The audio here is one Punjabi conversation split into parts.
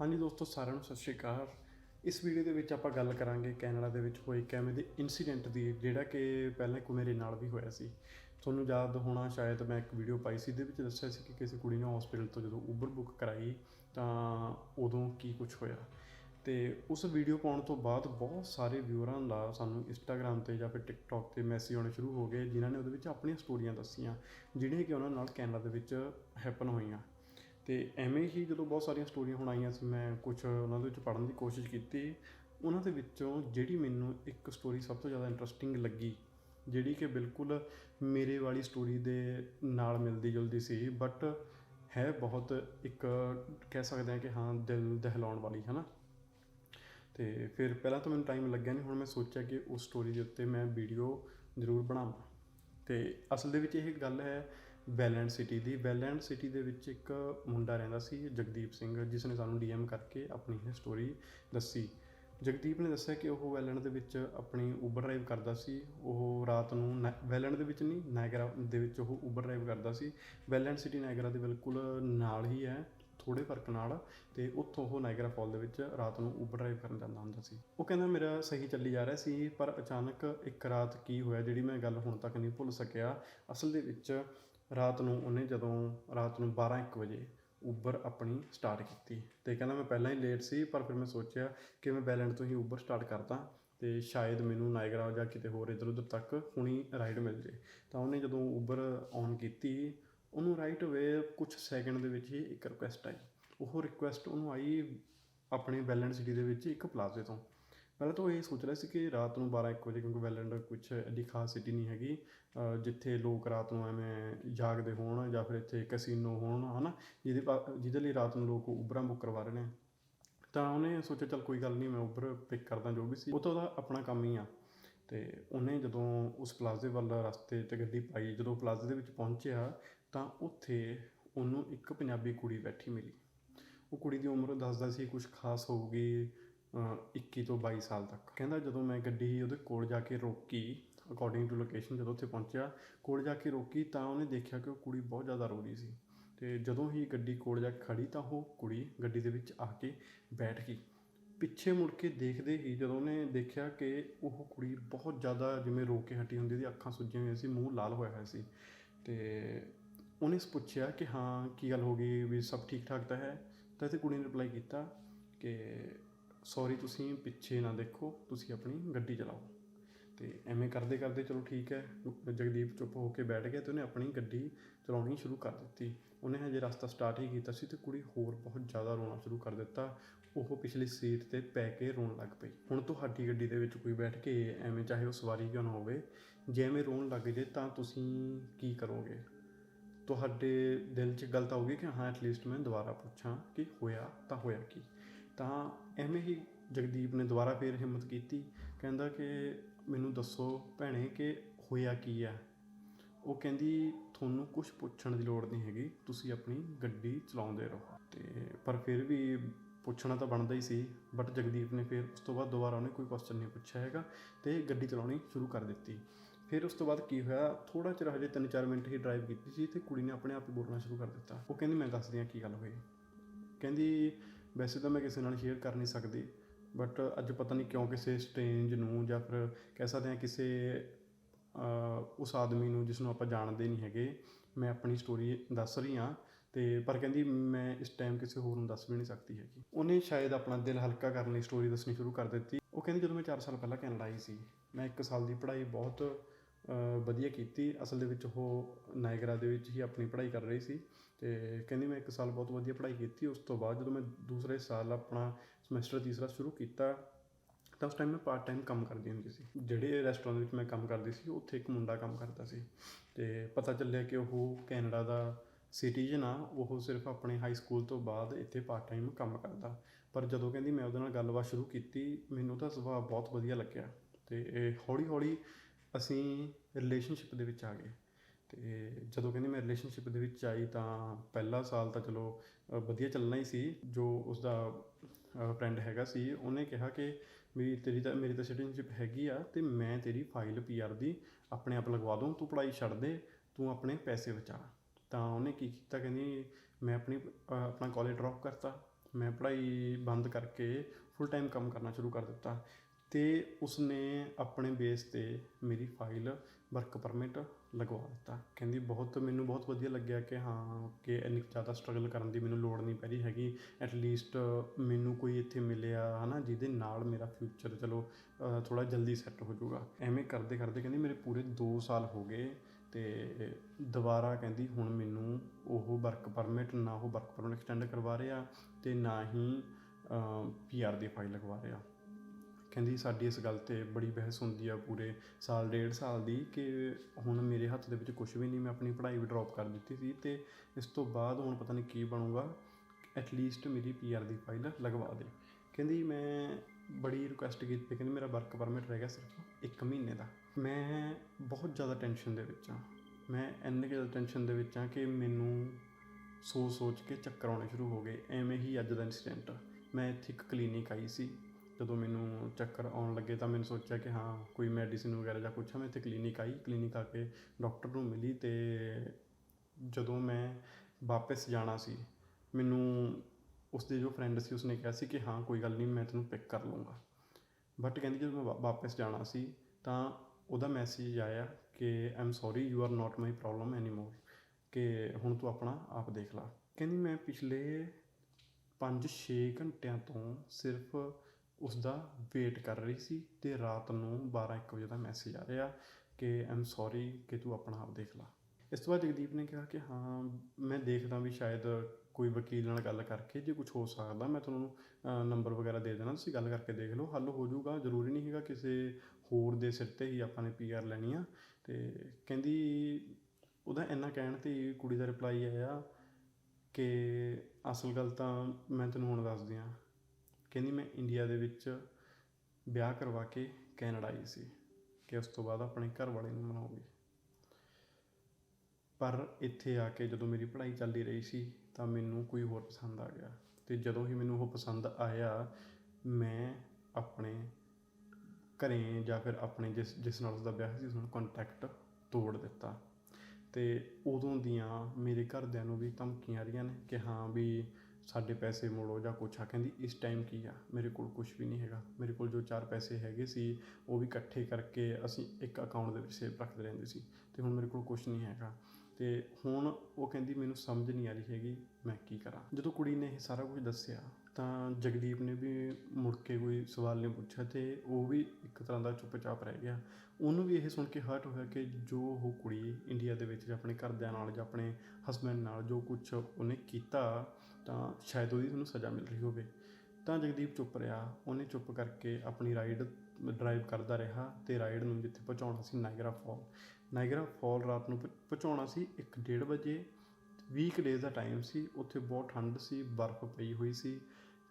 ਹਾਂਜੀ ਦੋਸਤੋ, ਸਾਰਿਆਂ ਨੂੰ ਸਤਿ ਸ਼੍ਰੀ ਅਕਾਲ। ਇਸ ਵੀਡੀਓ ਦੇ ਵਿੱਚ ਆਪਾਂ ਗੱਲ ਕਰਾਂਗੇ ਕੈਨੇਡਾ ਦੇ ਵਿੱਚ ਹੋਏ ਕਿਵੇਂ ਦੇ ਇਨਸੀਡੈਂਟ ਦੀ, ਜਿਹੜਾ ਕਿ ਪਹਿਲਾਂ ਇੱਕ ਮੇਰੇ ਨਾਲ ਵੀ ਹੋਇਆ ਸੀ। ਤੁਹਾਨੂੰ ਯਾਦ ਹੋਣਾ ਸ਼ਾਇਦ ਮੈਂ ਇੱਕ ਵੀਡੀਓ ਪਾਈ ਸੀ ਦੇ ਵਿੱਚ ਦੱਸਿਆ ਸੀ ਕਿ ਕਿਸੇ ਕੁੜੀ ਨੇ ਹਸਪੀਟਲ ਤੋਂ ਜਦੋਂ ਉਬਰ ਬੁੱਕ ਕਰਾਈ, ਤਾਂ ਉਦੋਂ ਕੀ ਕੁਝ ਹੋਇਆ। ਤੇ ਉਸ ਵੀਡੀਓ ਪਾਉਣ ਤੋਂ ਬਾਅਦ ਬਹੁਤ ਸਾਰੇ ਵਿਊਅਰਾਂ ਦਾ ਸਾਨੂੰ ਇੰਸਟਾਗ੍ਰam ਤੇ ਜਾਂ ਫਿਰ ਟਿਕਟੌਕ ਤੇ ਮੈਸੇਜ ਆਉਣੇ ਸ਼ੁਰੂ ਹੋ ਗਏ, ਜਿਨ੍ਹਾਂ ਨੇ ਉਹਦੇ ਵਿੱਚ ਆਪਣੀਆਂ ਸਟੋਰੀਆਂ ਦੱਸੀਆਂ, ਜਿਹੜੀਆਂ ਕਿ ਉਹਨਾਂ ਨਾਲ ਕੈਨੇਡਾ ਦੇ ਵਿੱਚ ਹੈਪਨ ਹੋਈਆਂ। ਅਤੇ ਐਵੇਂ ਹੀ ਜਦੋਂ ਬਹੁਤ ਸਾਰੀਆਂ ਸਟੋਰੀਆਂ ਹੁਣ ਆਈਆਂ ਸੀ, ਮੈਂ ਕੁਛ ਉਹਨਾਂ ਦੇ ਵਿੱਚ ਪੜ੍ਹਨ ਦੀ ਕੋਸ਼ਿਸ਼ ਕੀਤੀ। ਉਹਨਾਂ ਦੇ ਵਿੱਚੋਂ ਜਿਹੜੀ ਮੈਨੂੰ ਇੱਕ ਸਟੋਰੀ ਸਭ ਤੋਂ ਜ਼ਿਆਦਾ ਇੰਟਰਸਟਿੰਗ ਲੱਗੀ, ਜਿਹੜੀ ਕਿ ਬਿਲਕੁਲ ਮੇਰੇ ਵਾਲੀ ਸਟੋਰੀ ਦੇ ਨਾਲ ਮਿਲਦੀ ਜੁਲਦੀ ਸੀ ਬਟ ਹੈ ਬਹੁਤ ਇੱਕ ਕਹਿ ਸਕਦੇ ਹਾਂ ਕਿ ਹਾਂ, ਦਿਲ ਦਹਿਲਾਉਣ ਵਾਲੀ ਹੈ ਨਾ ਤੇ ਫਿਰ ਪਹਿਲਾਂ ਤਾਂ ਮੈਨੂੰ ਟਾਈਮ ਲੱਗਿਆ ਨਹੀਂ ਹੁਣ ਮੈਂ ਸੋਚਿਆ ਕਿ ਉਸ ਸਟੋਰੀ ਦੇ ਉੱਤੇ ਮੈਂ ਵੀਡੀਓ ਜ਼ਰੂਰ ਬਣਾਵਾਂ। ਤੇ ਅਸਲ ਦੇ ਵਿੱਚ ਇਹ ਗੱਲ ਹੈ ਵੈਲੈਂਡ ਸਿਟੀ ਦੀ। ਵੈਲੈਂਡ ਸਿਟੀ ਦੇ ਵਿੱਚ ਇੱਕ ਮੁੰਡਾ ਰਹਿੰਦਾ ਸੀ, ਜਗਦੀਪ ਸਿੰਘ ਜਿਸ ਨੇ ਸਾਨੂੰ ਡੀਐਮ ਕਰਕੇ ਆਪਣੀ ਇਹ ਸਟੋਰੀ ਦੱਸੀ। ਜਗਦੀਪ ਨੇ ਦੱਸਿਆ ਕਿ ਉਹ ਵੈਲੈਂਡ ਦੇ ਵਿੱਚ ਆਪਣੀ ਉਬਰ ਡਰਾਈਵ ਕਰਦਾ ਸੀ। ਉਹ ਰਾਤ ਨੂੰ ਨੈ- ਵੈਲੈਂਡ ਦੇ ਵਿੱਚ ਨਹੀਂ ਨਾਇਗਰਾ ਦੇ ਵਿੱਚ ਉਹ ਉਬਰ ਡਰਾਈਵ ਕਰਦਾ ਸੀ। ਵੈਲੈਂਡ ਸਿਟੀ ਨਾਇਗਰਾ ਦੇ ਬਿਲਕੁਲ ਨਾਲ ਹੀ ਹੈ ਥੋੜੇ ਫ਼ਰਕ ਨਾਲ। ਤੇ ਉੱਥੋਂ ਉਹ ਨਾਇਗਰਾ ਫਾਲ ਦੇ ਵਿੱਚ ਰਾਤ ਨੂੰ ਉਬਰ ਡਰਾਈਵ ਕਰਨ ਜਾਂਦਾ ਹੁੰਦਾ ਸੀ। ਉਹ ਕਹਿੰਦਾ, ਮੇਰਾ ਸਹੀ ਚੱਲੀ ਜਾ ਰਿਹਾ ਸੀ, ਪਰ ਅਚਾਨਕ ਇੱਕ ਰਾਤ ਕੀ ਹੋਇਆ, ਜਿਹੜੀ ਮੈਂ ਗੱਲ ਹੁਣ ਤੱਕ ਨਹੀਂ ਭੁੱਲ ਸਕਿਆ। ਅਸਲ ਦੇ ਵਿੱਚ ਰਾਤ ਨੂੰ ਉਹਨੇ ਜਦੋਂ ਰਾਤ ਨੂੰ 12 1 ਵਜੇ ਉਬਰ ਆਪਣੀ ਸਟਾਰਟ ਕੀਤੀ। ਤੇ ਕਹਿੰਦਾ ਮੈਂ ਪਹਿਲਾਂ ਹੀ ਲੇਟ ਸੀ, ਪਰ ਫਿਰ ਮੈਂ ਸੋਚਿਆ ਕਿ ਮੈਂ ਬੈਲੈਂਡ ਤੋਂ ਹੀ ਉਬਰ ਸਟਾਰਟ ਕਰਦਾ ਤੇ ਸ਼ਾਇਦ ਮੈਨੂੰ ਨਾਇਗਰਾ ਜਾਂ ਕਿਤੇ ਹੋਰ ਇੱਧਰ ਉੱਧਰ ਤੱਕ ਹੁਣੀ ਰਾਈਡ ਮਿਲ ਜੇ। ਤਾਂ ਉਹਨੇ ਜਦੋਂ ਉਬਰ ਔਨ ਕੀਤੀ, ਉਹਨੂੰ ਰਾਈਟ ਵੇ ਕੁਝ ਸੈਕਿੰਡ ਦੇ ਵਿੱਚ ਹੀ ਇੱਕ ਰਿਕੁਐਸਟ ਆਈ। ਉਹ ਰਿਕੁਐਸਟ ਉਹਨੂੰ ਆਈ ਆਪਣੇ ਬੈਲੈਂਡ ਸਿਟੀ ਦੇ ਵਿੱਚ ਇੱਕ ਪਲਾਜ਼ੇ ਤੋਂ। ਪਹਿਲਾਂ ਤਾਂ ਉਹ ਇਹ ਸੋਚ ਰਿਹਾ ਸੀ ਕਿ ਰਾਤ ਨੂੰ 12 1 ਵਜੇ, ਕਿਉਂਕਿ ਵੈਲੈਂਡ ਕੁਝ ਐਡੀ ਖਾਸ ਸਿਟੀ ਨਹੀਂ ਹੈਗੀ ਜਿੱਥੇ ਲੋਕ ਰਾਤ ਨੂੰ ਐਵੇਂ ਜਾਗਦੇ ਹੋਣ ਜਾਂ ਫਿਰ ਇੱਥੇ ਕੈਸੀਨੋ ਹੋਣ, ਹਨਾ? ਜਿਹਦੇ ਪਾ- ਜਿਹਦੇ ਲਈ ਰਾਤ ਨੂੰ ਲੋਕ ਉਬਰਾਂ ਬੁੱਕ ਕਰਵਾ ਰਹੇ ਨੇ। ਤਾਂ ਉਹਨੇ ਸੋਚਿਆ, ਚਲ ਕੋਈ ਗੱਲ ਨਹੀਂ, ਮੈਂ ਉਬਰ ਪਿਕ ਕਰਦਾ ਜੋ ਵੀ ਸੀ। ਉਹ ਤਾਂ ਉਹਦਾ ਆਪਣਾ ਕੰਮ ਹੀ ਆ। ਤੇ ਉਹਨੇ ਜਦੋਂ ਉਸ ਪਲਾਜ਼ੇ ਵੱਲ ਰਸਤੇ ਤੇ ਗੱਡੀ ਪਾਈ, ਜਦੋਂ ਪਲਾਜ਼ੇ ਦੇ ਵਿੱਚ ਪਹੁੰਚਿਆ, ਤਾਂ ਉੱਥੇ ਉਹਨੂੰ ਇੱਕ ਪੰਜਾਬੀ ਕੁੜੀ ਬੈਠੀ ਮਿਲੀ। ਉਹ ਕੁੜੀ ਦੀ ਉਮਰ ਦੱਸਦਾ ਸੀ ਕੁਝ ਖਾਸ ਹੋਊਗੀ 21 ਤੋਂ 22 ਸਾਲ ਤੱਕ। ਕਹਿੰਦਾ ਜਦੋਂ ਮੈਂ ਗੱਡੀ ਉਹਦੇ ਕੋਲ ਜਾ ਕੇ ਰੋਕੀ ਅਕੋਰਡਿੰਗ ਟੂ ਲੋਕੇਸ਼ਨ ਜਦੋਂ ਉੱਥੇ ਪਹੁੰਚਿਆ, ਕੋਲ ਜਾ ਕੇ ਰੋਕੀ ਤਾਂ ਉਹਨੇ ਦੇਖਿਆ ਕਿ ਉਹ ਕੁੜੀ ਬਹੁਤ ਜ਼ਿਆਦਾ ਰੋ ਰਹੀ ਸੀ। ਤੇ ਜਦੋਂ ਹੀ ਗੱਡੀ ਕੋਲ ਜਾ ਕੇ ਖੜੀ ਤਾਂ ਉਹ ਕੁੜੀ ਗੱਡੀ ਦੇ ਵਿੱਚ ਆ ਕੇ ਬੈਠ ਗਈ। ਪਿੱਛੇ ਮੁੜ ਕੇ ਦੇਖਦੇ ਹੀ ਜਦੋਂ ਉਹਨੇ ਦੇਖਿਆ ਕਿ ਉਹ ਕੁੜੀ ਬਹੁਤ ਜ਼ਿਆਦਾ ਜਿਵੇਂ ਰੋ ਕੇ ਹਟੀ ਹੁੰਦੀ, ਉਹਦੀ ਅੱਖਾਂ ਸੁੱਜੀਆਂ ਹੋਈਆਂ ਸੀ, ਮੂੰਹ ਲਾਲ ਹੋਇਆ ਹੋਇਆ ਸੀ। ਤੇ ਉਹਨੇ ਪੁੱਛਿਆ ਕਿ ਹਾਂ, ਕੀ ਗੱਲ ਹੋ ਗਈ ਵੀ ਸਭ ਠੀਕ ਠਾਕ ਤਾਂ ਹੈ? ਤਾਂ ਤੇ ਕੁੜੀ ਨੇ ਰਿਪਲਾਈ ਕੀਤਾ ਕਿ ਸੌਰੀ ਤੁਸੀਂ ਪਿੱਛੇ ਨਾ ਦੇਖੋ, ਤੁਸੀਂ ਆਪਣੀ ਗੱਡੀ ਚਲਾਓ। ਤੇ ਐਵੇਂ ਕਰਦੇ ਕਰਦੇ ਚਲੋ ਠੀਕ ਹੈ, ਜਗਦੀਪ ਚੁੱਪ ਹੋ ਕੇ ਬੈਠ ਗਿਆ ਤੇ ਉਹਨੇ ਆਪਣੀ ਗੱਡੀ ਚਲਾਉਣੀ ਸ਼ੁਰੂ ਕਰ ਦਿੱਤੀ। ਉਹਨੇ ਹਜੇ ਰਸਤਾ ਸਟਾਰਟ ਹੀ ਕੀਤਾ ਸੀ ਤੇ ਕੁੜੀ ਹੋਰ ਬਹੁਤ ਜ਼ਿਆਦਾ ਰੋਣਾ ਸ਼ੁਰੂ ਕਰ ਦਿੱਤਾ। ਉਹ ਪਿਛਲੀ ਸੀਟ ਤੇ ਪੈ ਕੇ ਰੋਣ ਲੱਗ ਪਈ। ਹੁਣ ਤੁਹਾਡੀ ਗੱਡੀ ਦੇ ਵਿੱਚ ਕੋਈ ਬੈਠ ਕੇ ਐਵੇਂ ਚਾਹੇ ਉਹ ਸਵਾਰੀ ਕਿਉਂ ਨਾ ਹੋਵੇ, ਜੇ ਐਵੇਂ ਰੋਣ ਲੱਗ ਜੇ ਤਾਂ ਤੁਸੀਂ ਕੀ ਕਰੋਗੇ? ਤੁਹਾਡੇ ਦਿਲ 'ਚ ਗਲਤ ਆਉਗੀ ਕਿ ਹਾਂ ਐਟਲੀਸਟ ਮੈਂ ਦੁਬਾਰਾ ਪੁੱਛਾਂ ਕਿ ਹੋਇਆ ਤਾਂ ਹੋਇਆ ਕੀ? ਤਾਂ ਐਵੇਂ ਹੀ ਜਗਦੀਪ ਨੇ ਦੁਬਾਰਾ ਫਿਰ ਹਿੰਮਤ ਕੀਤੀ। ਕਹਿੰਦਾ ਕਿ ਮੈਨੂੰ ਦੱਸੋ ਭੈਣੇ ਕਿ ਹੋਇਆ ਕੀ ਆ? ਉਹ ਕਹਿੰਦੀ, ਤੁਹਾਨੂੰ ਕੁਝ ਪੁੱਛਣ ਦੀ ਲੋੜ ਨਹੀਂ ਹੈਗੀ, ਤੁਸੀਂ ਆਪਣੀ ਗੱਡੀ ਚਲਾਉਂਦੇ ਰਹੋ। ਤੇ ਪਰ ਫਿਰ ਵੀ ਪੁੱਛਣਾ ਤਾਂ ਬਣਦਾ ਹੀ ਸੀ ਬਟ ਜਗਦੀਪ ਨੇ ਫਿਰ ਉਸ ਤੋਂ ਬਾਅਦ ਦੁਬਾਰਾ ਉਹਨੇ ਕੋਈ ਕੁਐਸਚਨ ਨਹੀਂ ਪੁੱਛਿਆ ਹੈਗਾ ਤੇ ਗੱਡੀ ਚਲਾਉਣੀ ਸ਼ੁਰੂ ਕਰ ਦਿੱਤੀ। ਫਿਰ ਉਸ ਤੋਂ ਬਾਅਦ ਕੀ ਹੋਇਆ ਥੋੜਾ ਚਿਰ ਹਜੇ 3-4 ਮਿੰਟ ਹੀ ਡਰਾਈਵ ਕੀਤੀ ਸੀ ਤੇ ਕੁੜੀ ਨੇ ਆਪਣੇ ਆਪ ਹੀ ਬੋਲਣਾ ਸ਼ੁਰੂ ਕਰ ਦਿੱਤਾ। ਉਹ ਕਹਿੰਦੀ, ਮੈਂ ਦੱਸਦੀ ਹਾਂ ਕੀ ਗੱਲ ਹੋਈ। ਕਹਿੰਦੀ ਵੈਸੇ ਤਾਂ ਮੈਂ ਕਿਸੇ ਨਾਲ ਸ਼ੇਅਰ ਕਰ ਨਹੀਂ ਸਕਦੀ ਬਟ ਅੱਜ ਪਤਾ ਨਹੀਂ ਕਿਉਂ ਕਿਸੇ ਸਟ੍ਰੇਂਜ ਨੂੰ ਜਾਂ ਫਿਰ ਕਹਿ ਸਕਦੇ ਹਾਂ ਕਿਸੇ ਉਸ ਆਦਮੀ ਨੂੰ ਜਿਸ ਨੂੰ ਆਪਾਂ ਜਾਣਦੇ ਨਹੀਂ ਹੈਗੇ, ਮੈਂ ਆਪਣੀ ਸਟੋਰੀ ਦੱਸ ਰਹੀ ਹਾਂ, ਤੇ ਪਰ ਕਹਿੰਦੀ ਮੈਂ ਇਸ ਟਾਈਮ ਕਿਸੇ ਹੋਰ ਨੂੰ ਦੱਸ ਵੀ ਨਹੀਂ ਸਕਦੀ ਹੈਗੀ। ਉਹਨੇ ਸ਼ਾਇਦ ਆਪਣਾ ਦਿਲ ਹਲਕਾ ਕਰਨ ਲਈ ਸਟੋਰੀ ਦੱਸਣੀ ਸ਼ੁਰੂ ਕਰ ਦਿੱਤੀ। ਉਹ ਕਹਿੰਦੀ ਜਦੋਂ ਮੈਂ 4 ਸਾਲ ਪਹਿਲਾਂ ਕੈਨੇਡਾ ਆਈ ਸੀ, ਮੈਂ 1 ਸਾਲ ਦੀ ਪੜ੍ਹਾਈ ਬਹੁਤ ਵਧੀਆ ਕੀਤੀ। ਅਸਲ ਦੇ ਵਿੱਚ ਉਹ ਨਾਇਗਰਾ ਦੇ ਵਿੱਚ ਹੀ ਆਪਣੀ ਪੜ੍ਹਾਈ ਕਰ ਰਹੀ ਸੀ ਤੇ ਕਹਿੰਦੀ ਮੈਂ ਇੱਕ ਸਾਲ ਬਹੁਤ ਵਧੀਆ ਪੜ੍ਹਾਈ ਕੀਤੀ। ਉਸ ਤੋਂ ਬਾਅਦ ਜਦੋਂ ਮੈਂ ਦੂਸਰੇ ਸਾਲ ਆਪਣਾ ਸਮੈਸਟਰ ਤੀਸਰਾ ਸ਼ੁਰੂ ਕੀਤਾ, ਤਾਂ ਉਸ ਟਾਈਮ ਮੈਂ ਪਾਰਟ ਟਾਈਮ ਕੰਮ ਕਰਦੀ ਹੁੰਦੀ ਸੀ। ਜਿਹੜੇ ਰੈਸਟੋਰੈਂਟ ਵਿੱਚ ਮੈਂ ਕੰਮ ਕਰਦੀ ਸੀ, ਉੱਥੇ ਇੱਕ ਮੁੰਡਾ ਕੰਮ ਕਰਦਾ ਸੀ। ਤੇ ਪਤਾ ਚੱਲਿਆ ਕਿ ਉਹ ਕੈਨੇਡਾ ਦਾ ਸਿਟੀਜ਼ਨ ਆ। ਉਹ ਸਿਰਫ ਆਪਣੇ ਹਾਈ ਸਕੂਲ ਤੋਂ ਬਾਅਦ ਇੱਥੇ ਪਾਰਟ ਟਾਈਮ ਕੰਮ ਕਰਦਾ। ਪਰ ਜਦੋਂ ਕਹਿੰਦੀ ਮੈਂ ਉਹਦੇ ਨਾਲ ਗੱਲਬਾਤ ਸ਼ੁਰੂ ਕੀਤੀ, ਮੈਨੂੰ ਤਾਂ ਸੁਭਾਅ ਬਹੁਤ ਵਧੀਆ ਲੱਗਿਆ। ਤੇ ਹੌਲੀ ਹੌਲੀ ਅਸੀਂ ਰਿਲੇਸ਼ਨਸ਼ਿਪ ਦੇ ਵਿੱਚ ਆ ਗਏ। ਅਤੇ ਜਦੋਂ ਕਹਿੰਦੀ ਮੈਂ ਰਿਲੇਸ਼ਨਸ਼ਿਪ ਦੇ ਵਿੱਚ ਆਈ ਤਾਂ ਪਹਿਲਾ ਸਾਲ ਤਾਂ ਚਲੋ ਵਧੀਆ ਚੱਲਣਾ ਹੀ ਸੀ। ਜੋ ਉਸ ਦਾ ਫਰੈਂਡ ਹੈਗਾ ਸੀ, ਉਹਨੇ ਕਿਹਾ ਕਿ ਵੀ ਤੇਰੀ ਤਾਂ, ਮੇਰੀ ਤਾਂ ਸਿਟੀਜ਼ਨਸ਼ਿਪ ਹੈਗੀ ਆ ਤੇ ਮੈਂ ਤੇਰੀ ਫਾਈਲ ਪੀਆਰ ਦੀ ਆਪਣੇ ਆਪ ਲਗਵਾ ਦੂੰ, ਤੂੰ ਪੜ੍ਹਾਈ ਛੱਡ ਦੇ, ਤੂੰ ਆਪਣੇ ਪੈਸੇ ਬਚਾ। ਤਾਂ ਉਹਨੇ ਕੀ ਕੀਤਾ ਕਹਿੰਦੀ, ਮੈਂ ਆਪਣੀ ਆਪਣਾ ਕਾਲਜ ਡ੍ਰੌਪ ਕਰਤਾ। ਮੈਂ ਪੜ੍ਹਾਈ ਬੰਦ ਕਰਕੇ ਫੁੱਲ ਟਾਈਮ ਕੰਮ ਕਰਨਾ ਸ਼ੁਰੂ ਕਰ ਦਿੱਤਾ। ਤੇ ਉਸਨੇ ਆਪਣੇ ਬੇਸ ਤੇ ਮੇਰੀ ਫਾਈਲ ਵਰਕ ਪਰਮਿਟ ਲਗਵਾ ਦਿੱਤਾ। ਕਹਿੰਦੀ, ਬਹੁਤ, ਮੈਨੂੰ ਬਹੁਤ ਵਧੀਆ ਲੱਗਿਆ ਕਿ ਹਾਂ, ਕਿ ਇੰਨੀ ਜ਼ਿਆਦਾ ਸਟਰਗਲ ਕਰਨ ਦੀ ਮੈਨੂੰ ਲੋੜ ਨਹੀਂ ਪੈ ਰਹੀ ਹੈਗੀ। ਐਟ ਲੀਸਟ ਮੈਨੂੰ ਕੋਈ ਇੱਥੇ ਮਿਲਿਆ, ਹਨਾ, ਜਿਹਦੇ ਨਾਲ ਮੇਰਾ ਫਿਊਚਰ ਚਲੋ ਥੋੜਾ ਜਲਦੀ ਸੈੱਟ ਹੋ ਜਾਊਗਾ। ਐਵੇਂ ਕਰਦੇ ਕਰਦੇ ਕਹਿੰਦੀ, ਮੇਰੇ ਪੂਰੇ 2 ਸਾਲ ਹੋ ਗਏ ਤੇ ਦੁਬਾਰਾ ਕਹਿੰਦੀ, ਹੁਣ ਮੈਨੂੰ ਉਹ ਵਰਕ ਪਰਮਿਟ ਨਾ ਉਹ ਵਰਕ ਪਰਮਿਟ ਐਕਸਟੈਂਡ ਕਰਵਾ ਰਿਹਾ ਤੇ ਨਾ ਹੀ ਪੀਆਰ ਦੀ ਫਾਈਲ ਲਗਵਾ ਰਿਹਾ। ਕਹਿੰਦੀ ਸਾਡੀ ਇਸ ਗੱਲ ਤੇ ਬੜੀ ਬਹਿਸ ਹੁੰਦੀ ਆ ਪੂਰੇ ਸਾਲ, ਡੇਢ ਸਾਲ ਦੀ ਕਿ ਹੁਣ ਮੇਰੇ ਹੱਥ ਦੇ ਵਿੱਚ ਕੁਝ ਵੀ ਨਹੀਂ, ਮੈਂ ਆਪਣੀ ਪੜ੍ਹਾਈ ਵੀ ਡ੍ਰੌਪ ਕਰ ਦਿੱਤੀ ਸੀ ਤੇ ਇਸ ਤੋਂ ਬਾਅਦ ਹੁਣ ਪਤਾ ਨਹੀਂ ਕੀ ਬਣੂਗਾ ਐਟ ਲੀਸਟ ਮੇਰੀ ਪੀਆਰ ਦੀ ਫਾਈਲ ਲਗਵਾ ਦੇ। ਕਹਿੰਦੀ ਮੈਂ ਬੜੀ ਰਿਕੁਐਸਟ ਕੀਤੀ, ਕਹਿੰਦੀ ਮੇਰਾ ਵਰਕ ਪਰਮਿਟ ਰਹਿ ਗਿਆ ਸਿਰਫ 1 ਮਹੀਨੇ ਦਾ। ਮੈਂ ਬਹੁਤ ਜ਼ਿਆਦਾ ਟੈਨਸ਼ਨ ਦੇ ਵਿੱਚ ਆ ਮੈਂ ਇੰਨੇ ਜ਼ਿਆਦਾ ਟੈਨਸ਼ਨ ਦੇ ਵਿੱਚ ਆ ਕਿ ਮੈਨੂੰ ਸੋਚ ਸੋਚ ਕੇ ਚੱਕਰ ਆਉਣੇ ਸ਼ੁਰੂ ਹੋ ਗਏ, ਐਵੇਂ ਹੀ ਅੱਜ ਦਾ ਇਨਸੀਡੈਂਟ ਮੈਂ ਇੱਥੇ ਇੱਕ ਕਲੀਨਿਕ ਆਈ ਸੀ। ਜਦੋਂ ਮੈਨੂੰ ਚੱਕਰ ਆਉਣ ਲੱਗੇ ਤਾਂ ਮੈਨੂੰ ਸੋਚਿਆ ਕਿ ਹਾਂ, ਕੋਈ ਮੈਡੀਸਿਨ ਵਗੈਰਾ ਜਾਂ ਕੁਛ ਆ, ਮੈਂ ਇੱਥੇ ਕਲੀਨਿਕ ਆਈ ਕਲੀਨਿਕ ਆ ਕੇ ਡਾਕਟਰ ਨੂੰ ਮਿਲੀ ਅਤੇ ਜਦੋਂ ਮੈਂ ਵਾਪਿਸ ਜਾਣਾ ਸੀ, ਮੈਨੂੰ ਉਸਦੇ ਜੋ ਫਰੈਂਡ ਸੀ, ਉਸਨੇ ਕਿਹਾ ਸੀ ਕਿ ਹਾਂ, ਕੋਈ ਗੱਲ ਨਹੀਂ, ਮੈਂ ਤੈਨੂੰ ਪਿਕ ਕਰ ਲੂੰਗਾ ਬਟ ਕਹਿੰਦੀ ਜਦੋਂ ਮੈਂ ਵਾ- ਵਾਪਸ ਜਾਣਾ ਸੀ, ਤਾਂ ਉਹਦਾ ਮੈਸੇਜ ਆਇਆ ਕਿ I'm sorry you are not my problem anymore ਕਿ ਹੁਣ ਤੂੰ ਆਪਣਾ ਆਪ ਦੇਖ ਲਾ। ਕਹਿੰਦੀ ਮੈਂ ਪਿਛਲੇ 5-6 ਘੰਟਿਆਂ ਤੋਂ ਸਿਰਫ ਉਸਦਾ ਵੇਟ ਕਰ ਰਹੀ ਸੀ ਤੇ ਰਾਤ ਨੂੰ 12-1 ਵਜੇ ਦਾ ਮੈਸੇਜ ਆ ਰਿਹਾ ਕਿ ਆਮ ਸੌਰੀ ਕਿ ਤੂੰ ਆਪਣਾ ਆਪ ਦੇਖ ਲਾ। ਇਸ ਤੋਂ ਬਾਅਦ ਜਗਦੀਪ ਨੇ ਕਿਹਾ ਕਿ ਹਾਂ, ਮੈਂ ਦੇਖਦਾ ਵੀ ਸ਼ਾਇਦ ਕੋਈ ਵਕੀਲ ਨਾਲ ਗੱਲ ਕਰਕੇ ਜੇ ਕੁਝ ਹੋ ਸਕਦਾ, ਮੈਂ ਤੁਹਾਨੂੰ ਨੰਬਰ ਵਗੈਰਾ ਦੇ ਦੇਣਾ, ਤੁਸੀਂ ਗੱਲ ਕਰਕੇ ਦੇਖ ਲਓ। ਹੱਲ ਹੋ ਜਾਊਗਾ, ਜ਼ਰੂਰੀ ਨਹੀਂ ਹੈਗਾ ਕਿਸੇ ਹੋਰ ਦੇ ਸਿਰ ਤੇ ਹੀ ਆਪਾਂ ਨੇ ਪੀਆਰ ਲੈਣੀ ਆ। ਤੇ ਕਹਿੰਦੀ, ਉਹਦਾ ਇੰਨਾ ਕਹਿਣ ਤੇ ਹੀ ਕੁੜੀ ਦਾ ਰਿਪਲਾਈ ਆਇਆ ਕਿ ਅਸਲ ਗੱਲ ਤਾਂ ਮੈਂ ਤੈਨੂੰ ਹੁਣ ਦੱਸਦੀ ਆ। ਕਹਿੰਦੀ ਮੈਂ ਇੰਡੀਆ ਦੇ ਵਿੱਚ ਵਿਆਹ ਕਰਵਾ ਕੇ ਕੈਨੇਡਾ ਆਈ ਸੀ ਕਿ ਉਸ ਤੋਂ ਬਾਅਦ ਆਪਣੇ ਘਰ ਵਾਲੇ ਨੂੰ ਮਨਾਉਗੀ। ਪਰ ਇੱਥੇ ਆ ਕੇ ਜਦੋਂ ਮੇਰੀ ਪੜ੍ਹਾਈ ਚੱਲਦੀ ਰਹੀ ਸੀ ਤਾਂ ਮੈਨੂੰ ਕੋਈ ਹੋਰ ਪਸੰਦ ਆ ਗਿਆ ਤੇ ਜਦੋਂ ਹੀ ਮੈਨੂੰ ਉਹ ਪਸੰਦ ਆਇਆ, ਮੈਂ ਆਪਣੇ ਘਰੇ ਜਾਂ ਫਿਰ ਆਪਣੇ ਜਿਸ ਜਿਸ ਨਾਲ ਉਸਦਾ ਵਿਆਹ ਸੀ ਉਸ ਨਾਲ ਕੰਟੈਕਟ ਤੋੜ ਦਿੱਤਾ। ਤੇ ਉਦੋਂ ਦੀਆਂ ਮੇਰੇ ਘਰਦਿਆਂ ਨੂੰ ਵੀ ਧਮਕੀਆਂ ਆ ਰਹੀਆਂ ਨੇ ਕਿ ਹਾਂ ਵੀ ਸਾਡੇ ਪੈਸੇ ਮੋੜੋ ਜਾਂ ਕੁਛ ਆ, ਕਹਿੰਦੀ ਇਸ ਟਾਈਮ ਕੀ ਆ? ਮੇਰੇ ਕੋਲ ਕੁਛ ਵੀ ਨਹੀਂ ਹੈਗਾ। ਮੇਰੇ ਕੋਲ ਜੋ ਚਾਰ ਪੈਸੇ ਹੈਗੇ ਸੀ, ਉਹ ਵੀ ਇਕੱਠੇ ਕਰਕੇ ਅਸੀਂ ਇੱਕ ਅਕਾਊਂਟ ਦੇ ਵਿੱਚ ਸੇਵ ਰੱਖਦੇ ਰਹਿੰਦੇ ਸੀ ਤੇ ਹੁਣ ਮੇਰੇ ਕੋਲ ਕੁਛ ਨਹੀਂ ਹੈਗਾ। ਤੇ ਹੁਣ ਉਹ ਕਹਿੰਦੀ ਮੈਨੂੰ ਸਮਝ ਨਹੀਂ ਆ ਰਹੀ ਹੈਗੀ, ਮੈਂ ਕੀ ਕਰਾਂ? ਜਦੋਂ ਕੁੜੀ ਨੇ ਇਹ ਸਾਰਾ ਕੁਝ ਦੱਸਿਆ, ਤਾਂ ਜਗਦੀਪ ਨੇ ਵੀ ਮੁੜ ਕੇ ਕੋਈ ਸਵਾਲ ਨਹੀਂ ਪੁੱਛਿਆ ਤੇ ਉਹ ਵੀ ਇੱਕ ਤਰ੍ਹਾਂ ਦਾ ਚੁੱਪਚਾਪ ਰਹਿ ਗਿਆ। ਉਹਨੂੰ ਵੀ ਇਹ ਸੁਣ ਕੇ ਹਰਟ ਹੋਇਆ ਕਿ ਜੋ ਉਹ ਕੁੜੀ ਇੰਡੀਆ ਦੇ ਵਿੱਚ ਜਾਂ ਆਪਣੇ ਘਰਦਿਆਂ ਨਾਲ ਜਾਂ ਆਪਣੇ ਹਸਬੈਂਡ ਨਾਲ ਜੋ ਕੁਝ ਉਹਨੇ ਕੀਤਾ ਤਾਂ ਸ਼ਾਇਦ ਉਹਦੀ ਤੁਹਾਨੂੰ ਸਜ਼ਾ ਮਿਲ ਰਹੀ ਹੋਵੇ। ਤਾਂ ਜਗਦੀਪ ਚੁੱਪ ਰਿਹਾ। ਉਹਨੇ ਚੁੱਪ ਕਰਕੇ ਆਪਣੀ ਰਾਈਡ ਡਰਾਈਵ ਕਰਦਾ ਰਿਹਾ ਤੇ ਰਾਈਡ ਨੂੰ ਜਿੱਥੇ ਪਹੁੰਚਾਉਣਾ ਸੀ ਨਾਇਗਰਾ ਫਾਲ ਨਾਇਗਰਾ ਫਾਲ ਰਾਤ ਨੂੰ ਪਹੁੰਚਾਉਣਾ ਸੀ 1:30 ਵਜੇ। ਵੀਕ ਡੇਜ਼ ਦਾ ਟਾਈਮ ਸੀ। ਉੱਥੇ ਬਹੁਤ ਠੰਡ ਸੀ, ਬਰਫ਼ ਪਈ ਹੋਈ ਸੀ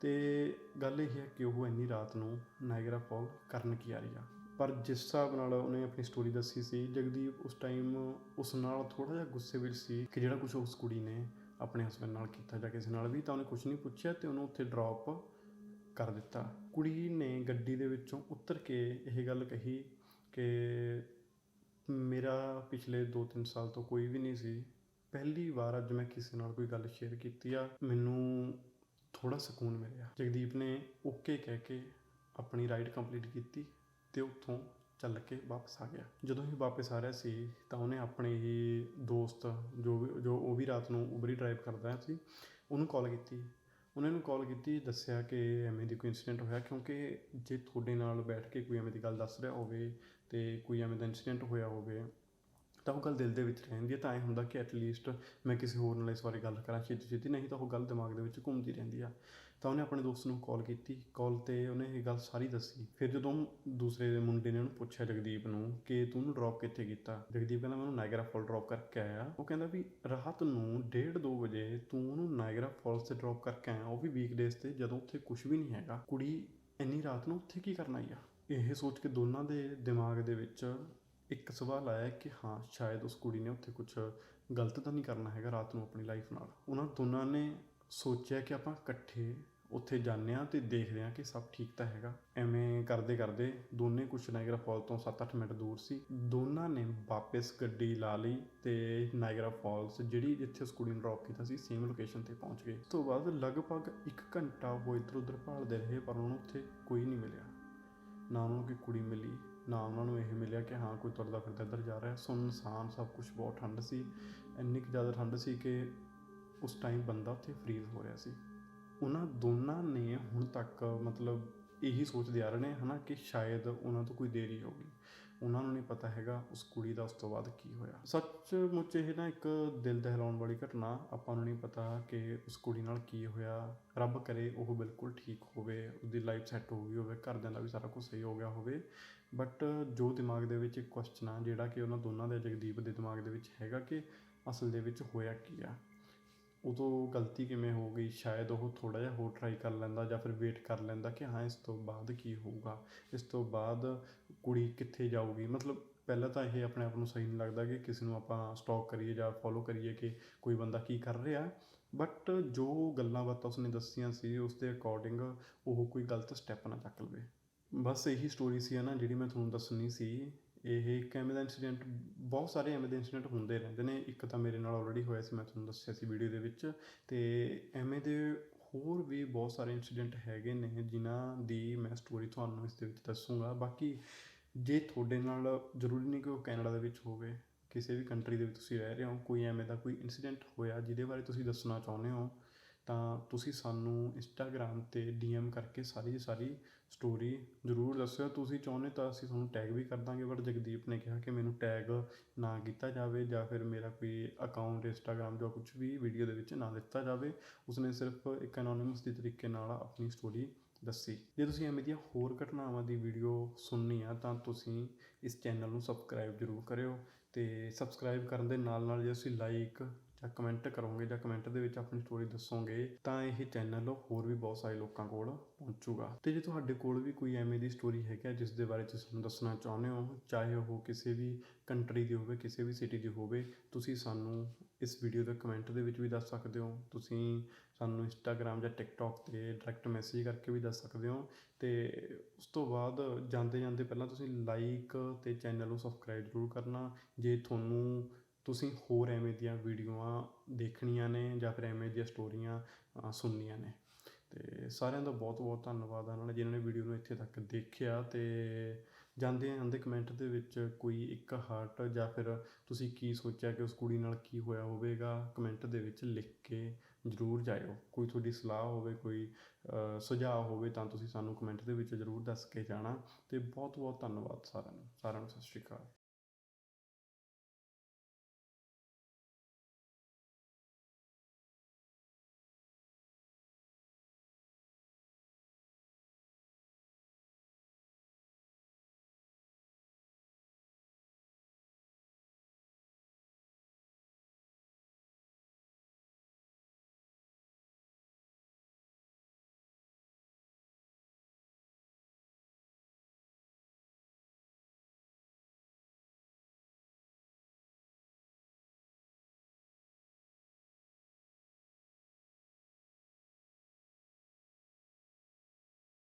ਤੇ ਗੱਲ ਇਹ ਹੈ ਕਿ ਉਹ ਇੰਨੀ ਰਾਤ ਨੂੰ ਨਾਇਗਰਾ ਫਾਲ ਕਰਨ ਕੀ ਆ ਰਹੀ ਆ। ਪਰ ਜਿਸ ਹਿਸਾਬ ਨਾਲ ਉਹਨੇ ਆਪਣੀ ਸਟੋਰੀ ਦੱਸੀ ਸੀ, ਜਗਦੀਪ ਉਸ ਟਾਈਮ ਉਸ ਨਾਲ ਥੋੜਾ ਜਿਹਾ ਗੁੱਸੇ ਵਿੱਚ ਸੀ ਕਿ ਜਿਹੜਾ ਕੁਝ ਉਸ ਕੁੜੀ ਨੇ ਆਪਣੇ ਹਸਬੰਡ ਨਾਲ ਕੀਤਾ ਜਾਂ ਕਿਸੇ ਨਾਲ ਵੀ, ਤਾਂ ਉਹਨੇ ਕੁਝ ਨਹੀਂ ਪੁੱਛਿਆ ਤੇ ਉਹਨੂੰ ਉੱਥੇ ਡ੍ਰੌਪ ਕਰ ਦਿੱਤਾ। ਕੁੜੀ ਨੇ ਗੱਡੀ ਦੇ ਵਿੱਚੋਂ ਉਤਰ ਕੇ ਇਹ ਗੱਲ ਕਹੀ ਕਿ ਮੇਰਾ ਪਿਛਲੇ 2-3 ਸਾਲ ਤੋਂ ਕੋਈ ਵੀ ਨਹੀਂ ਸੀ। ਪਹਿਲੀ ਵਾਰ ਅੱਜ ਮੈਂ ਕਿਸੇ ਨਾਲ ਕੋਈ ਗੱਲ ਸ਼ੇਅਰ ਕੀਤੀ ਆ, ਮੈਨੂੰ ਥੋੜਾ ਸਕੂਨ ਮਿਲਿਆ। ਜਗਦੀਪ ਨੇ ਓਕੇ ਕਹਿ ਕੇ ਆਪਣੀ ਰਾਈਡ ਕੰਪਲੀਟ ਕੀਤੀ ਤੇ ਉੱਥੋਂ ਚੱਲ ਕੇ ਵਾਪਸ ਆ ਗਿਆ। ਜਦੋਂ ਹੀ ਵਾਪਸ ਆ ਰਿਹਾ ਸੀ, ਤਾਂ ਉਹਨੇ ਆਪਣੇ ਹੀ ਦੋਸਤ ਜੋ ਵੀ, ਜੋ ਉਹ ਵੀ ਰਾਤ ਨੂੰ ਉਬਰੀ ਡਰਾਈਵ ਕਰਦਾ ਸੀ, ਉਹਨੂੰ ਕਾਲ ਕੀਤੀ। ਉਹਨਾਂ ਨੂੰ ਕਾਲ ਕੀਤੀ, ਦੱਸਿਆ ਕਿ ਐਵੇਂ ਦੀ ਕੋਈ ਇਨਸੀਡੈਂਟ ਹੋਇਆ, ਕਿਉਂਕਿ ਜੇ ਤੁਹਾਡੇ ਨਾਲ ਬੈਠ ਕੇ ਕੋਈ ਐਵੇਂ ਦੀ ਗੱਲ ਦੱਸ ਰਿਹਾ ਹੋਵੇ ਤੇ ਕੋਈ ਐਵੇਂ ਦਾ ਇਨਸੀਡੈਂਟ ਹੋਇਆ ਹੋਵੇ, ਤਾਂ ਉਹ ਗੱਲ ਦਿਲ ਦੇ ਵਿੱਚ ਰਹਿੰਦੀ ਹੈ। ਤਾਂ ਐਂ ਹੁੰਦਾ ਕਿ ਐਟਲੀਸਟ ਮੈਂ ਕਿਸੇ ਹੋਰ ਨਾਲ ਇਸ ਬਾਰੇ ਗੱਲ ਕਰਾਂ। ਛੇਤੀ ਛੇਤੀ ਨਹੀਂ ਤਾਂ ਉਹ ਗੱਲ ਦਿਮਾਗ ਦੇ ਵਿੱਚ ਘੁੰਮਦੀ ਰਹਿੰਦੀ ਆ। ਤਾਂ ਉਹਨੇ ਆਪਣੇ ਦੋਸਤ ਨੂੰ ਕਾਲ ਕੀਤੀ। ਕਾਲ ਤੇ ਉਹਨੇ ਇਹ ਗੱਲ ਸਾਰੀ ਦੱਸੀ। ਫਿਰ ਜਦੋਂ ਦੂਸਰੇ ਦੇ ਮੁੰਡੇ ਨੇ ਉਹਨੂੰ ਪੁੱਛਿਆ ਜਗਦੀਪ ਨੂੰ ਕਿ ਤੂੰ ਉਹਨੂੰ ਡ੍ਰੌਪ ਕਿੱਥੇ ਕੀਤਾ? ਜਗਦੀਪ ਕਹਿੰਦਾ, ਮੈਂ ਉਹਨੂੰ ਨਾਇਗਰਾ ਫਾਲ ਡ੍ਰੌਪ ਕਰਕੇ ਆਇਆ। ਉਹ ਕਹਿੰਦਾ ਵੀ ਰਾਤ ਨੂੰ 1:30 2 ਵਜੇ ਤੂੰ ਉਹਨੂੰ ਨਾਇਗਰਾ ਫਾਲਸ ਤੇ ਡ੍ਰੌਪ ਕਰਕੇ ਆਇਆ। ਉਹ ਵੀ ਵੀਕਡੇਜ਼ ਤੇ ਜਦੋਂ ਉੱਥੇ ਕੁਝ ਵੀ ਨਹੀਂ ਹੈਗਾ। ਕੁੜੀ ਇੰਨੀ ਰਾਤ ਨੂੰ ਉੱਥੇ ਕੀ ਕਰਨ ਆਈ ਆ? ਇਹ ਸੋਚ ਕੇ ਦੋਨਾਂ ਦੇ ਦਿਮਾਗ ਦੇ ਵਿੱਚ ਇੱਕ ਸਵਾਲ ਆਇਆ ਕਿ ਹਾਂ, ਸ਼ਾਇਦ ਉਸ ਕੁੜੀ ਨੇ ਉੱਥੇ ਕੁਝ ਗਲਤ ਤਾਂ ਨਹੀਂ ਕਰਨਾ ਹੈਗਾ ਰਾਤ ਨੂੰ ਆਪਣੀ ਲਾਈਫ ਨਾਲ। ਉਹਨਾਂ ਦੋਨਾਂ ਨੇ ਸੋਚਿਆ ਕਿ ਆਪਾਂ ਇਕੱਠੇ ਉੱਥੇ ਜਾਂਦੇ ਹਾਂ ਤੇ ਦੇਖਦੇ ਹਾਂ ਕਿ ਸਭ ਠੀਕ ਤਾਂ ਹੈਗਾ। ਐਵੇਂ ਕਰਦੇ ਕਰਦੇ ਦੋਨੇ ਕੁਛ ਨਾਇਗਰਾ ਫਾਲ ਤੋਂ 7-8 ਮਿੰਟ ਦੂਰ ਸੀ। ਦੋਨਾਂ ਨੇ ਵਾਪਸ ਗੱਡੀ ਲਾ ਲਈ ਤੇ ਨਾਇਗਰਾ ਫਾਲਸ ਜਿਹੜੀ ਜਿੱਥੇ ਉਸ ਕੁੜੀ ਨੂੰ ਡ੍ਰੌਪ ਕੀਤਾ ਸੀ ਸੇਮ ਲੋਕੇਸ਼ਨ ਤੇ ਪਹੁੰਚ ਗਏ। ਉਸ ਤੋਂ ਬਾਅਦ ਲਗਭਗ 1 ਘੰਟਾ ਉਹ ਇੱਧਰ ਉੱਧਰ ਭਾਲਦੇ ਰਹੇ, ਪਰ ਉਹਨਾਂ ਨੂੰ ਉੱਥੇ ਕੋਈ ਨਹੀਂ ਮਿਲਿਆ। ਨਾ ਉਹਨਾਂ ਨੂੰ ਕੋਈ ਕੁੜੀ ਮਿਲੀ, ਨਾ ਉਹਨਾਂ ਨੂੰ ਇਹ ਮਿਲਿਆ ਕਿ ਹਾਂ, ਕੋਈ ਤੁਰਦਾ ਫਿਰਦਾ ਇੱਧਰ ਜਾ ਰਿਹਾ। ਸੁੰਨਸਾਨ ਸਭ ਕੁਝ ਬਹੁਤ ਠੰਡ ਸੀ। ਇੰਨੀ ਕੁ ਜ਼ਿਆਦਾ ਠੰਡ ਸੀ ਕਿ ਉਸ ਟਾਈਮ ਬੰਦਾ ਉੱਥੇ ਫਰੀਜ਼ ਹੋ ਰਿਹਾ ਸੀ। ਉਹਨਾਂ ਦੋਨਾਂ ਨੇ ਹੁਣ ਤੱਕ ਮਤਲਬ ਇਹੀ ਸੋਚਦੇ ਆ ਰਹੇ ਨੇ ਹਨਾ ਕਿ ਸ਼ਾਇਦ ਉਹਨਾਂ ਤੋਂ ਕੋਈ ਦੇਰੀ ਹੋ ਗਈ। ਉਹਨਾਂ ਨੂੰ ਨਹੀਂ ਪਤਾ ਹੈਗਾ ਉਸ ਕੁੜੀ ਦਾ ਉਸ ਤੋਂ ਬਾਅਦ ਕੀ ਹੋਇਆ। ਸੱਚਮੁੱਚ ਇਹ ਨਾ ਇੱਕ ਦਿਲ ਦਹਿਲਾਉਣ ਵਾਲੀ ਘਟਨਾ, ਆਪਾਂ ਨੂੰ ਨਹੀਂ ਪਤਾ ਕਿ ਉਸ ਕੁੜੀ ਨਾਲ ਕੀ ਹੋਇਆ। ਰੱਬ ਕਰੇ ਉਹ ਬਿਲਕੁਲ ਠੀਕ ਹੋਵੇ, ਉਹਦੀ ਲਾਈਫ ਸੈੱਟ ਹੋ ਗਈ ਹੋਵੇ, ਘਰਦਿਆਂ ਦਾ ਵੀ ਸਾਰਾ ਕੁਝ ਸਹੀ ਹੋ ਗਿਆ ਹੋਵੇ। ਬਟ ਜੋ ਦਿਮਾਗ ਦੇ ਵਿੱਚ ਇੱਕ ਕੁਐਸਚਨ ਆ, ਜਿਹੜਾ ਕਿ ਉਹਨਾਂ ਦੋਨਾਂ ਦੇ ਜਗਦੀਪ ਦੇ ਦਿਮਾਗ ਦੇ ਵਿੱਚ ਹੈਗਾ ਕਿ ਅਸਲ ਦੇ ਵਿੱਚ ਹੋਇਆ ਕੀ ਆ। ਉਦੋਂ ਗਲਤੀ ਕਿਵੇਂ ਹੋ ਗਈ? ਸ਼ਾਇਦ ਉਹ ਥੋੜ੍ਹਾ ਜਿਹਾ ਹੋਰ ਟਰਾਈ ਕਰ ਲੈਂਦਾ ਜਾਂ ਫਿਰ ਵੇਟ ਕਰ ਲੈਂਦਾ ਕਿ ਹਾਂ, ਇਸ ਤੋਂ ਬਾਅਦ ਕੀ ਹੋਊਗਾ? ਇਸ ਤੋਂ ਬਾਅਦ ਕੁੜੀ ਕਿੱਥੇ ਜਾਊਗੀ? ਮਤਲਬ ਪਹਿਲਾਂ ਤਾਂ ਇਹ ਆਪਣੇ ਆਪ ਨੂੰ ਸਹੀ ਨਹੀਂ ਲੱਗਦਾ ਕਿ ਕਿਸੇ ਨੂੰ ਆਪਾਂ ਸਟਾਕ ਕਰੀਏ ਜਾਂ ਫੋਲੋ ਕਰੀਏ ਕਿ ਕੋਈ ਬੰਦਾ ਕੀ ਕਰ ਰਿਹਾ। ਬਟ ਜੋ ਗੱਲਾਂ ਬਾਤਾਂ ਉਸਨੇ ਦੱਸੀਆਂ ਸੀ ਉਸ ਦੇ ਅਕੋਰਡਿੰਗ ਉਹ ਕੋਈ ਗਲਤ ਸਟੈਪ ਨਾ ਚੱਕ ਲਵੇ। ਬਸ ਇਹੀ ਸਟੋਰੀ ਸੀ ਨਾ, ਜਿਹੜੀ ਮੈਂ ਤੁਹਾਨੂੰ ਦੱਸਣੀ ਸੀ। ਇਹ ਇੱਕ ਐਵੇਂ ਦਾ ਇਨਸੀਡੈਂਟ ਬਹੁਤ ਸਾਰੇ ਐਵੇਂ ਦੇ ਇਨਸੀਡੈਂਟ ਹੁੰਦੇ ਰਹਿੰਦੇ ਨੇ। ਇੱਕ ਤਾਂ ਮੇਰੇ ਨਾਲ ਆਲਰੇਡੀ ਹੋਇਆ ਸੀ, ਮੈਂ ਤੁਹਾਨੂੰ ਦੱਸਿਆ ਸੀ ਵੀਡੀਓ ਦੇ ਵਿੱਚ। ਤੇ ਐਵੇਂ ਦੇ ਹੋਰ ਵੀ ਬਹੁਤ ਸਾਰੇ ਇਨਸੀਡੈਂਟ ਹੈਗੇ ਨੇ ਜਿਨ੍ਹਾਂ ਦੀ ਮੈਂ ਸਟੋਰੀ ਤੁਹਾਨੂੰ ਇਸ ਦੇ ਵਿੱਚ ਦੱਸੂਗਾ। ਬਾਕੀ ਜੇ ਤੁਹਾਡੇ ਨਾਲ ਜ਼ਰੂਰੀ ਨਹੀਂ ਕਿ ਉਹ ਕੈਨੇਡਾ ਦੇ ਵਿੱਚ ਹੋਵੇ, ਕਿਸੇ ਵੀ ਕੰਟਰੀ ਦੇ ਵਿੱਚ ਤੁਸੀਂ ਰਹਿ ਰਹੇ ਹੋ, ਕੋਈ ਐਵੇਂ ਦਾ ਕੋਈ ਇਨਸੀਡੈਂਟ ਹੋਇਆ ਜਿਹਦੇ ਬਾਰੇ ਤੁਸੀਂ ਦੱਸਣਾ ਚਾਹੁੰਦੇ ਹੋ ਤਾਂ ਤੁਸੀਂ ਸਾਨੂੰ ਇੰਸਟਾਗ੍ਰਾਮ ਤੇ ਡੀ ਡੀਐਮ ਕਰਕੇ ਸਾਰੀ ਦੀ ਸਾਰੀ ਸਟੋਰੀ ਜ਼ਰੂਰ ਦੱਸਿਓ। ਤੁਸੀਂ ਚਾਹੁੰਦੇ ਤਾਂ ਅਸੀਂ ਤੁਹਾਨੂੰ ਟੈਗ ਵੀ ਕਰ ਦਾਂਗੇ ਬਟ ਜਗਦੀਪ ਨੇ ਕਿਹਾ ਕਿ ਮੈਨੂੰ ਟੈਗ ਨਾ ਕੀਤਾ ਜਾਵੇ ਜਾਂ ਫਿਰ ਮੇਰਾ ਕੋਈ ਅਕਾਊਂਟ ਇੰਸਟਾਗ੍ਰਾਮ ਜਾਂ ਕੁਝ ਵੀ ਵੀਡੀਓ ਦੇ ਵਿੱਚ ਨਾ ਦਿੱਤਾ ਜਾਵੇ। ਉਸਨੇ ਸਿਰਫ ਇੱਕ ਐਨੋਨਿਮਸ ਦੀ ਤਰੀਕੇ ਨਾਲ ਆਪਣੀ ਸਟੋਰੀ ਦੱਸੀ। ਜੇ ਤੁਸੀਂ ਐਵੇਂ ਦੀਆਂ ਹੋਰ ਘਟਨਾਵਾਂ ਦੀ ਵੀਡੀਓ ਸੁਣਨੀ ਆ, ਤਾਂ ਤੁਸੀਂ ਇਸ ਚੈਨਲ ਨੂੰ ਸਬਸਕ੍ਰਾਈਬ ਜ਼ਰੂਰ ਕਰਿਓ ਤੇ ਸਬਸਕ੍ਰਾਈਬ ਕਰਨ ਦੇ ਨਾਲ ਨਾਲ ਜੇ ਤੁਸੀਂ ਲਾਈਕ ਜਾਂ ਕਮੈਂਟ ਕਰੋਗੇ ਜਾਂ ਕਮੈਂਟ ਦੇ ਵਿੱਚ ਆਪਣੀ ਸਟੋਰੀ ਦੱਸੋਗੇ, ਤਾਂ ਇਹ ਚੈਨਲ ਹੋਰ ਵੀ ਬਹੁਤ ਸਾਰੇ ਲੋਕਾਂ ਕੋਲ ਪਹੁੰਚੂਗਾ। ਤੇ ਜੇ ਤੁਹਾਡੇ ਕੋਲ ਵੀ ਕੋਈ ਐਵੇਂ ਦੀ ਸਟੋਰੀ ਹੈਗੀ ਜਿਸ ਦੇ ਬਾਰੇ ਤੁਸੀਂ ਸਾਨੂੰ ਦੱਸਣਾ ਚਾਹੁੰਦੇ ਹੋ, ਚਾਹੇ ਉਹ ਕਿਸੇ ਵੀ ਕੰਟਰੀ ਦੀ ਹੋਵੇ, ਕਿਸੇ ਵੀ ਸਿਟੀ ਦੀ ਹੋਵੇ, ਤੁਸੀਂ ਸਾਨੂੰ ਇਸ ਵੀਡੀਓ ਦੇ ਕਮੈਂਟ ਦੇ ਵਿੱਚ ਵੀ ਦੱਸ ਸਕਦੇ ਹੋ। ਤੁਸੀਂ ਸਾਨੂੰ ਇੰਸਟਾਗ੍ਰam ਜਾਂ ਟਿਕਟੌਕ ਤੇ ਡਾਇਰੈਕਟ ਮੈਸੇਜ ਕਰਕੇ ਵੀ ਦੱਸ ਸਕਦੇ ਹੋ। ਤੇ ਉਸ ਤੋਂ ਬਾਅਦ ਜਾਂਦੇ ਜਾਂਦੇ ਪਹਿਲਾਂ ਤੁਸੀਂ ਲਾਈਕ ਤੇ ਚੈਨਲ ਨੂੰ ਸਬਸਕ੍ਰਾਈਬ ਜ਼ਰੂਰ ਕਰਨਾ। ਜੇ ਤੁਹਾਨੂੰ ਤੁਸੀਂ ਹੋਰ ਐਵੇਂ ਦੀਆਂ ਵੀਡੀਓਆਂ ਦੇਖਣੀਆਂ ਨੇ ਜਾਂ ਫਿਰ ਐਵੇਂ ਦੀਆਂ ਸਟੋਰੀਆਂ ਸੁਣਨੀਆਂ ਨੇ। ਤੇ ਸਾਰਿਆਂ ਦਾ ਬਹੁਤ ਬਹੁਤ ਧੰਨਵਾਦ ਉਹਨਾਂ ਨੇ, ਜਿਨ੍ਹਾਂ ਨੇ ਵੀਡੀਓ ਨੂੰ ਇੱਥੇ ਤੱਕ ਦੇਖਿਆ। ਤੇ ਜਾਂਦੇ ਜਾਂਦੇ ਕਮੈਂਟ ਦੇ ਵਿੱਚ ਕੋਈ ਇੱਕ ਹਾਰਟ ਜਾਂ ਫਿਰ ਤੁਸੀਂ ਕੀ ਸੋਚਿਆ ਕਿ ਉਸ ਕੁੜੀ ਨਾਲ ਕੀ ਹੋਇਆ ਹੋਵੇਗਾ, ਕਮੈਂਟ ਦੇ ਵਿੱਚ ਲਿਖ ਕੇ ਜ਼ਰੂਰ ਜਾਇਓ। ਕੋਈ ਤੁਹਾਡੀ ਸਲਾਹ ਹੋਵੇ, ਕੋਈ ਸੁਝਾਅ ਹੋਵੇ ਤਾਂ ਤੁਸੀਂ ਸਾਨੂੰ ਕਮੈਂਟ ਦੇ ਵਿੱਚ ਜ਼ਰੂਰ ਦੱਸ ਕੇ ਜਾਣਾ। ਤੇ ਬਹੁਤ ਬਹੁਤ ਧੰਨਵਾਦ ਸਾਰਿਆਂ ਨੂੰ। ਸਾਰਿਆਂ ਨੂੰ ਸਤਿ ਸ਼੍ਰੀ ਅਕਾਲ।